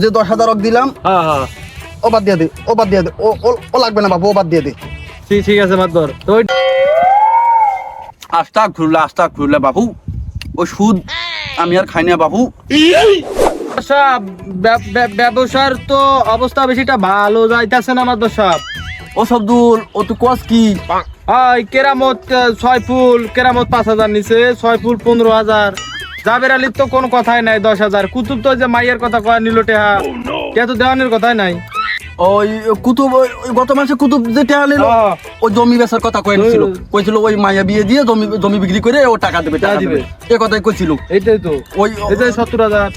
যে দশ হাজার দিলাম হ্যাঁ হ্যাঁ। ও বাদ দিয়ে দে ও বাদ দিয়ে দে ও লাগবে না বাবু ও বাদ দিয়ে দে। ঠিক ঠিক আছে তো আস্তা ঘুরলে আস্তা ঘুরলে বাবু ও সুদ আমি আর খাই না বাবু ব্যবসা ব্যব- ব্যব- ব্যবসার তো অবস্থা বেশিটা ভালো যাইতাছে না মাতবর সাহেব ও সবদুল ও তুই কস কি? কেরামত ছয় ফুল কেরামত পাঁচ হাজার নিচে ছয় ফুল পনেরো হাজার। জাবের আলীর তো কোনো কথাই নাই দশ হাজার। কুতুব তো যে মাইয়ের কথা কয় নিল টেহা কে তো দেওয়ানের কথাই নাই। ওই কুতুব ওই গত মাসে কুতুব যে টাকা নিল। ওই জমি বেচার কথা কয়েছিল কইছিল ওই মায়া বিয়ে দিয়ে জমি জমি বিক্রি করে ও টাকা দেবে টাকা দিবে। এ কথাই কইছিল। এইটাই তো। ওই যে সত্তর হাজার।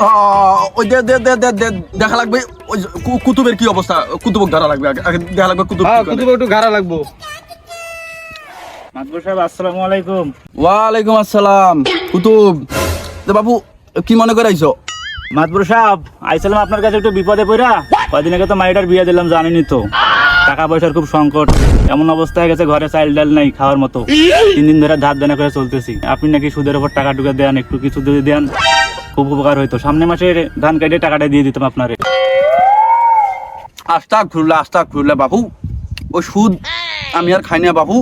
আহ, ওই দে দে দে দে দেখা লাগবে ওই কুতুবের কি অবস্থা? কুতুবক ধরা লাগবে আগে আগে দেখা লাগবে কুতুব হ্যাঁ কুতুব একটু ঘাড়া লাগবো। মাতবর সাহেব আসসালামু আলাইকুম। ওয়ালাইকুম আসসালাম। কুতুব তো বাবু কি মনে করে আইছো? মাতবর সাহেব আইসালাম আপনার কাছে একটু বিপদে পড়া কয়দিন আগে তো মাইটার বিয়ে দিলাম জানেনি তো। টাকা পয়সার খুব সংকট। এমন অবস্থা হয়ে গেছে ঘরে ডাল নাই খাওয়ার মতো। তিন দিন ধরে ধার দেনা করে চলতেছি। আপনি নাকি সুদের উপর টাকা টুকা দেন একটু কিছু যদি দেন খুব উপকার হইতো। সামনে মাসে ধান কেটে টাকাটা দিয়ে দিতাম আপনারে। আস্তা ঘুরলে আস্তা ঘুরলে বাবু। ও সুদ আমি আর খাই না বাবু।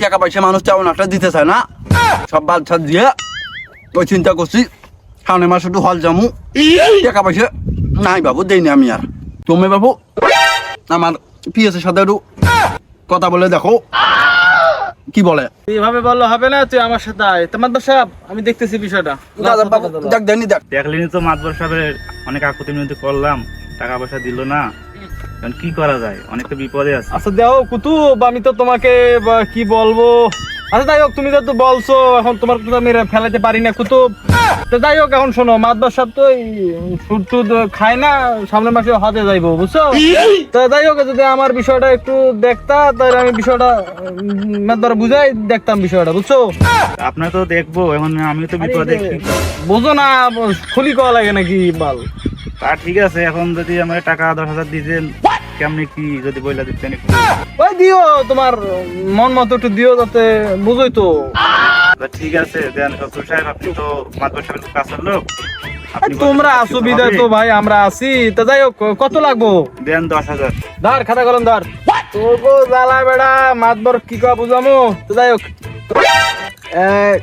টাকা পয়সা মানুষ তেমন একটা দিতে চায় না। সব বাচ্চা দিয়ে ওই চিন্তা করছি সামনে মাসে একটু হল জামু। টাকা পয়সা নাই বাবু দেইনি আমি আর। তুমি বাবু আমার পিএসের সাথে একটু কথা বলে দেখো। কি বলে? এইভাবে বললে হবে না তুই আমার সাথে আয়। তোমার সাহেব আমি দেখতেছি বিষয়টা। দেখ দেনি দেখ। দেখলেনি তো মাতবর সাহেবের অনেক আকুতি মিনতি করলাম টাকা পয়সা দিল না। এখন কি করা যায়? অনেক বিপদে আছে। আচ্ছা দেও, কুতুব, আমি তো তোমাকে কি বলব? আচ্ছা যাই হোক তুমি তো বলছো এখন তোমার তো আমি ফেলাতে পারি না কুতুব। তো যাই হোক এখন শোনো মাদবার সাহেব তো সুদ টুদ খায় না সামনের মাসে হতে যাইবো বুঝছ? তো যাই হোক যদি আমার বিষয়টা একটু দেখতা তাহলে আমি বিষয়টা মাদবার বুঝাই দেখতাম বিষয়টা বুঝছ? আপনার তো দেখব এখন আমি তো বিপদে করব? বুঝো না খুলি কওয়া লাগে নাকি বল। তা ঠিক আছে এখন যদি আমার টাকা দশ হাজার দিতেন। কেমনি কি যদি বইলা দিতেন। ওই দিও তোমার মন মতো একটু দিও যাতে বুঝোই তো। ঠিক আছে দেন শ্বশুর সাহেব আপনি তো মাতবর সাহেবের কাছের লোক। তোমরা অসুবিধা তো ভাই আমরা আছি। তা যাই হোক কত লাগবো? দেন দশ হাজার। ধর খাতা কলম ধর। তোকে জ্বালা বেড়া মাতবর কি কয়া বুঝামো? তো যাই হোক। এক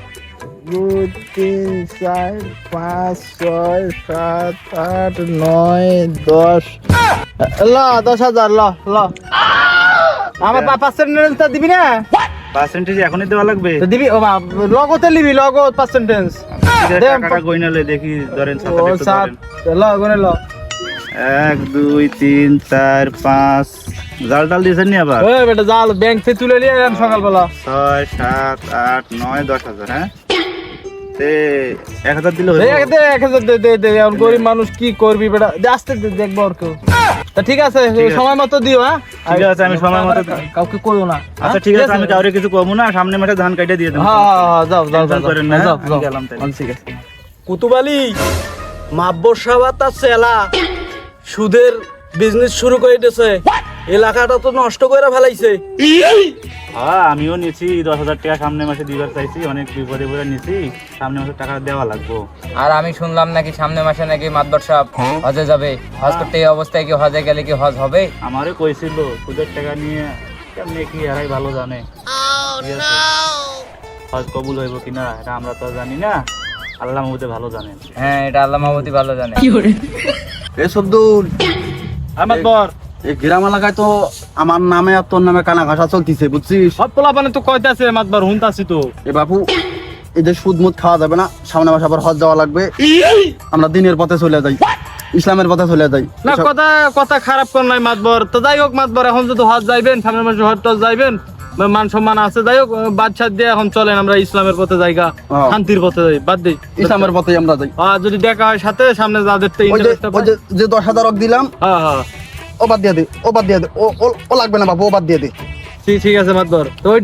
দুই তিন চার পাঁচ ছয় সাত আট নয় দশ। ল দশ হাজার ল ল। আমার পার্সেন্টেজটা দিবি না? পার্সেন্টেজ এখনই দেওয়া লাগবে? তো দিবি? ও মা লগতে লিবি লগত পার্সেন্টেজ ঠিক আছে, দে, টাকাটা গইনালে দেখি ধরেন ও সাত ল গুনে ল। এক দুই তিন চার পাঁচ। জাল টাল দিয়েছেন নি আবার? ওই বেটা জাল ব্যাংক থেকে তুলে নিয়ে এলাম সকালবেলা। ছয় সাত আট নয় দশ হাজার হ্যাঁ? এক হাজার দিলে দে দে এক হাজার দে দে দে গরিব মানুষ কি করবি বেটা? আস্তে দেখব আর কেউ। তা ঠিক আছে সময় মতো দিও হ্যাঁ? ঠিক আছে, আমি সময় মতো কাউকে কইও না আচ্ছা হ্যাঁ? ঠিক আছে। আমি কাউরে কিছু কমু না সামনে মাঠে ধান কাটে দিয়ে দেব। হ্যাঁ হ্যাঁ, হ্যাঁ, যাও যাও যাও করেন না, যাও যাও। গেলাম তাহলে। আচ্ছা, ঠিক আছে। কুতুবালি মাব্বর সাহেব তার সেলা সুদের বিজনেস শুরু করে দিয়েছে এলাকাটা তো নষ্ট করে ফেলাইছে। হ্যাঁ আমিও নিছি দশ হাজার টাকা সামনে মাসে দিবার চাইছি অনেক বিপদে পড়ে নিছি সামনে মাসে টাকা দেওয়া লাগবো। আর আমি শুনলাম নাকি সামনে মাসে নাকি মাতবর সাহেব হজে যাবে। হজ করতে এই অবস্থায় কি হজে গেলে কি হজ হবে? আমারও কইছিল সুদের টাকা নিয়ে কেমনে কি হারাই ভালো জানে। হজ কবুল হইব কিনা এটা আমরা তো জানি না। আল্লাহ মহবুতে ভালো জানেন হ্যাঁ এটা আল্লাহ মাহবুদি ভালো জানে। এ সবদুল। আমার বর। গ্রাম এলাকায় তো আমার নামে আর তোর নামে কানা ঘাসা চলতিছে বুঝছিস? সব তো কয়তাছে মাতবার হুনতাছি তো। এ বাবু এদের সুদ মুদ খাওয়া যাবে না সামনে মাসে আবার হজ যাওয়া লাগবে। আমরা দিনের পথে চলে যাই ইসলামের পথে চলে যাই। না কথা কথা খারাপ কর নাই মাতবর। তো যাই হোক মাতবর এখন যদি হজ যাইবেন সামনের মাসে হজ টজ যাইবেন মান সম্মান আছে যাই হোক বাদশাহ দিয়ে এখন চলেন আমরা ইসলামের পথে জায়গা। শান্তির পথে যাই বাদ দিই ইসলামের পথে আমরা যাই। আর যদি দেখা হয় সাথে সামনে যাদের যে দশ হাজার দিলাম হ্যাঁ হ্যাঁ। ও বাদ দিয়ে দে, ও বাদ দিয়ে দে, ও, ও- লাগবে না বাবু ও বাদ দিয়ে দে। ঠিক আছে, মাতবর। তো